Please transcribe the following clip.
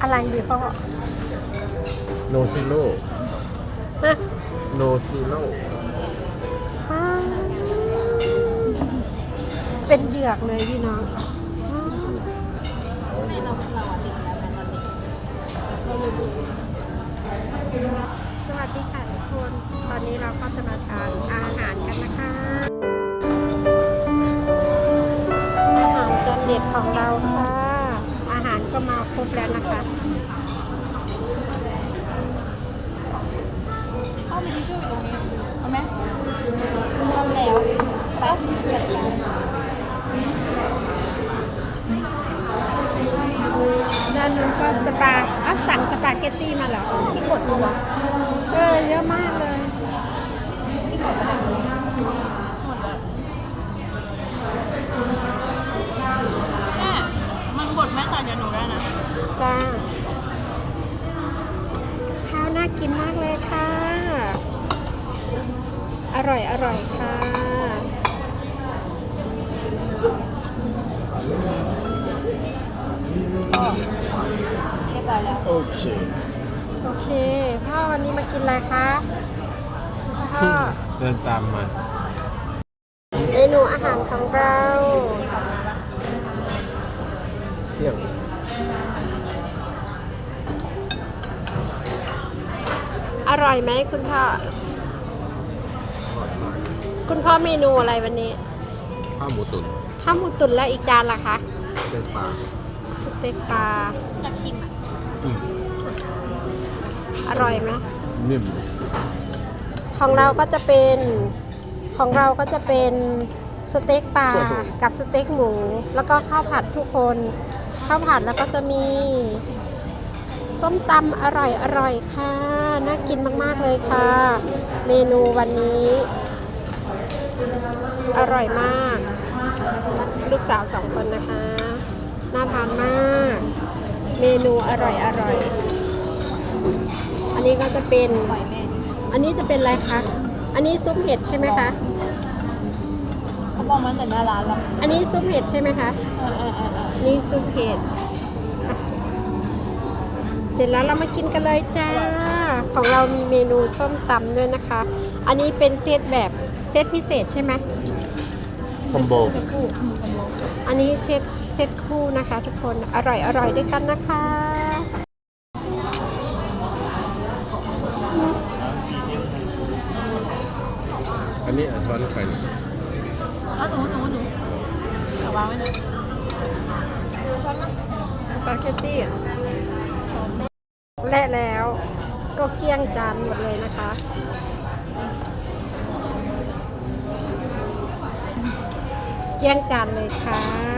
อะไรดีพ่อโนซิโร่ฮะโนซิโร่อ้าวเป็นเหยือกเลยพี่น้องอ้าวเราเราอะติดแล้วแต่เราติดสวัสดีค่ะทุกคน ตอนนี้เราก็จะมาทานอาหารกันนะคะ อาหารจานเด็ดของเราค่ะ อาหารก็มาคร บแล้วนะคะเข้ามีทิชชู่อยู่ตรงนี้เอาไหมเอาแล้วไปจัดการด้านนู้นก็สปาอัพสั่งสปาเกตตี้มาเหรอที่กดตัวเออเยอะมากเลยที่กดอะไรหมดแล้ กินมากเลยค่ะ อร่อยอร่อยค่ะก็เรียบร้อยแล้ว โอเค โอเค พ่อวันนี้มากินอะไรคะพ่อเดินตามมาเมนูอาหารของเรา เที่ยง อร่อยไหมคุณพ่อ คุณพ่อเมนูอะไรวันนี้ ข้าวหมูตุ๋นข้าวหมูตุ๋นแล้วอีกจานล่ะคะเส้นปลาสเต็กปลาอยากชิมอะ อืมอร่อยไหมนิ่มของเราก็จะเป็นของเราก็จะเป็นสเต็กปลากับสเต็กหมู แล้วก็ข้าวผัดทุกคน ข้าวผัดแล้วก็จะมี ส้มตำอร่อยอร่อยค่ะ น่ากินมากๆเลยค่ะ เมนูวันนี้ อร่อยมาก ลูกสาวสองคนนะคะ น่าทานมาก เมนูอร่อยอร่อย อันนี้ก็จะเป็นปล่อยแม่อันนี้จะเป็นอะไรคะ อันนี้ซุปเห็ดใช่ไหมคะ เขาบอกมาตั้งแต่หน้าร้านแล้ว อันนี้ซุปเห็ดใช่ไหมคะเออเออเออเออนี่ซุปเห็ดอะ เสร็จแล้วเรามากินกันเลยจ้า ของเรามีเมนูส้มตำด้วยนะคะ อันนี้เป็นเซตแบบเซตพิเศษใช่ไหมคอมโบเซ็ตคู่อืมคอมโบอันนี้เซตเซตคู่นะคะ ทุกคนอร่อยอร่อยด้วยกันนะคะอันนี้อันร้อนไฟเอาหนูหนูหนูเอาวางไว้เลยช้อนนะสปาเกตตี้ และแล้ว ก็เกลี้ยงจานหมดเลยนะคะ เกลี้ยงจานเลยค่ะ